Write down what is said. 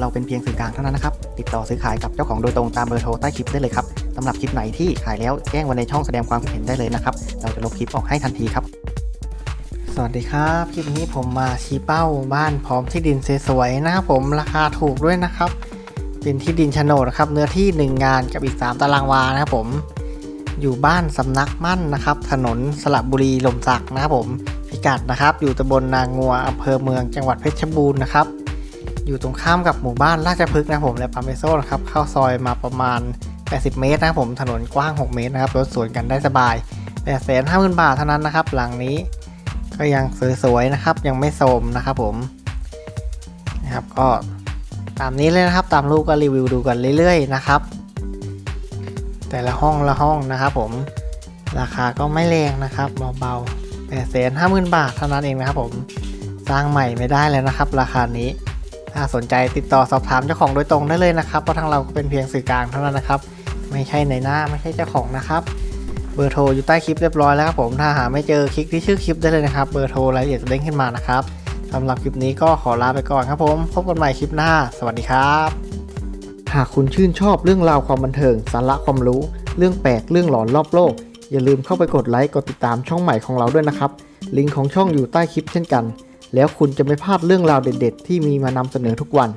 เราเป็นเพียงสื่อกลางเท่านั้นนะครับ ติดต่อซื้อขายกับเจ้าของโดยตรงตามเบอร์โทรใต้คลิปได้เลยครับสำหรับคลิปไหนที่ขายแล้วแจ้งไว้ในช่องแสดงความคิดเห็นได้เลยนะครับ เราจะลบคลิปออกให้ทันทีครับ สวัสดีครับ คลิปนี้ผมมาชี้เป้าบ้านพร้อมที่ดินสวยๆนะครับผมราคาถูกด้วยนะครับ เป็นที่ดินโฉนดนะครับเนื้อที่ 1 งานกับอีก 3 ตารางวานะครับผม อยู่บ้านสำนักมั่นนะครับ ถนนสระบุรีลมสักนะครับผมพิกัดนะครับ อยู่ตำบลนางงัวอำเภอเมืองจังหวัดเพชรบูรณ์นะครับ อยู่ตรงข้ามกับหมู่บ้านราชพฤกษ์นะครับผมและปาเมโซนะครับเข้าซอยมาประมาณ 80 เมตรนะครับผมถนนกว้าง 6 เมตรนะครับรถสวนกันได้สบาย8แสนห้าหมื่นบาทเท่านั้นนะครับ หลังนี้ก็ยังสวยๆนะครับ ยังไม่โทรมนะครับผมนะครับก็ตามนี้เลยนะครับตามรูปก็รีวิวดูกันเรื่อยๆนะครับ แต่ละห้องละห้องนะครับผมราคาก็ไม่แรงนะครับเบาๆแปดแสนห้าหมื่นบาทเท่านั้นเองนะครับผมสร้างใหม่ไม่ได้แล้วนะครับ ราคานี้ ถ้าสนใจติดต่อสอบถามเจ้าของโดยตรงได้เลยนะครับ เพราะทางเราก็เป็นเพียงสื่อกลางเท่านั้นนะครับ ไม่ใช่ในหน้าไม่ใช่เจ้าของนะครับ เบอร์โทรอยู่ใต้คลิปเรียบร้อยแล้วครับผม ถ้าหาไม่เจอคลิกที่ชื่อคลิปได้เลยนะครับ เบอร์โทรรายละเอียดจะเด้งขึ้นมานะครับสำหรับคลิปนี้ก็ขอลาไปก่อนครับผม พบกันใหม่คลิปหน้า สวัสดีครับ หากคุณชื่นชอบเรื่องราวความบันเทิง สาระความรู้ เรื่องแปลกเรื่องหลอนรอบโลก อย่าลืมเข้าไปกดไลค์กดติดตามช่องใหม่ของเราด้วยนะครับ ลิงก์ของช่องอยู่ใต้คลิปเช่นกัน แล้วคุณจะไม่พลาดเรื่องราวเด็ด ๆ ที่มีมานำเสนอทุกวัน